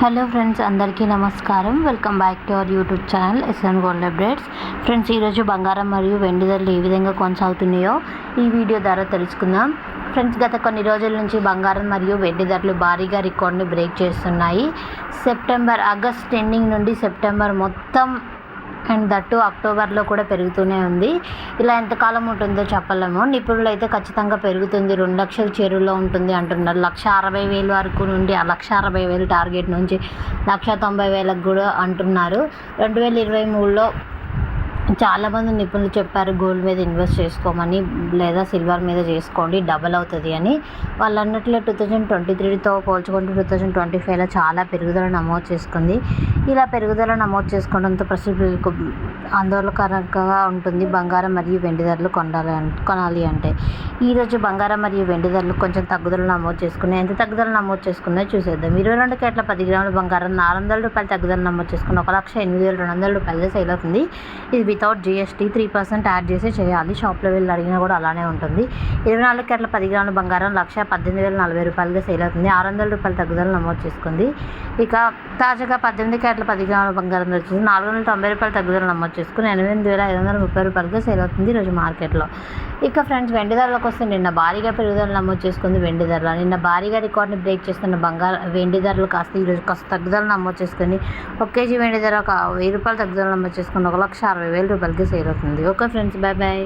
Hello friends అందరికీ నమస్కారం. Welcome back to our YouTube channel SN gold updates friends ఈరోజు బంగారం మరియు వెండి ధరలు ఏ విధంగా కొనసాగుతున్నాయో ఈ వీడియో ద్వారా తెలుసుకుందాం. ఫ్రెండ్స్ గత కొన్ని రోజుల నుంచి బంగారం మరియు వెండి ధరలు భారీగా రికార్డ్ని బ్రేక్ చేస్తున్నాయి. సెప్టెంబర్ ఆగస్ట్ ఎండింగ్ నుండి సెప్టెంబర్ మొత్తం అండ్ దట్టు అక్టోబర్లో కూడా పెరుగుతూనే ఉంది. ఇలా ఎంతకాలం ఉంటుందో చెప్పలేము. నిపుణులు అయితే ఖచ్చితంగా పెరుగుతుంది. రెండు లక్షల చెరువులో ఉంటుంది అంటున్నారు. లక్ష అరవై వేలు వరకు నుండి ఆ లక్ష అరవై వేలు టార్గెట్ నుంచి లక్ష తొంభై వేలకు కూడా అంటున్నారు. రెండు వేల ఇరవై మూడులో చాలామంది నిపుణులు చెప్పారు గోల్డ్ మీద ఇన్వెస్ట్ చేసుకోమని లేదా సిల్వర్ మీద చేసుకోండి డబల్ అవుతుంది అని. వాళ్ళు అన్నట్లే టూ థౌజండ్ ట్వంటీ త్రీతో పోల్చుకుంటే టూ థౌజండ్ ట్వంటీ ఫైవ్లో చాలా పెరుగుదల నమోదు చేసుకుంది. ఇలా పెరుగుదల నమోదు చేసుకోవడంతో ప్రస్తుతం ఆందోళనకరంగా ఉంటుంది. బంగారం మరియు వెండి ధరలు కొనాలి కొనాలి అంటే. ఈరోజు బంగారం మరియు వెండి ధరలు కొంచెం తగ్గుదల నమోదు చేసుకున్నాయి. ఎంత తగ్గుదల నమోదు చేసుకున్నాయో చూసేద్దాం. ఇరవై రెండు కేట్ల పది గ్రాముల బంగారం నాలుగు వందల రూపాయలు తగ్గుదల నమోదు చేసుకుని ఒక లక్ష ఎనిమిది వేల రెండు వందల రూపాయలుగా సేల్ అవుతుంది. ఇది without GST three percent add చేసి చేయాలి. షాప్లో వెళ్ళి అడిగినా కూడా అలానే ఉంటుంది. ఇరవై నాలుగు కేట్ల పది గ్రాముల బంగారం లక్ష పద్దెనిమిది వేల నలభై రూపాయలుగా సేల్ అవుతుంది. ఆరు వందల రూపాయల తగ్గుదల నమోదు చేసుకుంది. ఇక తాజాగా పద్దెనిమిది కేట్ల పది గ్రాముల బంగారం వచ్చేసి నాలుగు వందల తొంభై రూపాయల తగ్గుదల నమోదు చేసుకుని ఎనిమిది వేల ఐదు వందల ముప్పై రూపాయలుగా సేల్ అవుతుంది ఈరోజు మార్కెట్లో. ఇక ఫ్రెండ్స్ వెండి ధరలకు వస్తే నిన్న భారీగా పెరుగుదల నమోదు చేసుకుంది వెండి ధరలు. నిన్న భారీగా రికార్డ్ని బ్రేక్ చేస్తున్న బంగారం వెండి ధరలు కాస్త ఈరోజు కాస్త తగ్గుదల నమోదు చేసుకుని ఒక కేజీ వెండి ధర ఒక వెయ్యి రూపాయలు తగ్గుదల నమోదు చేసుకుని ఒక లక్ష అరవై వేలు రూపాయలకి సేల్ అవుతుంది. Okay friends bye bye.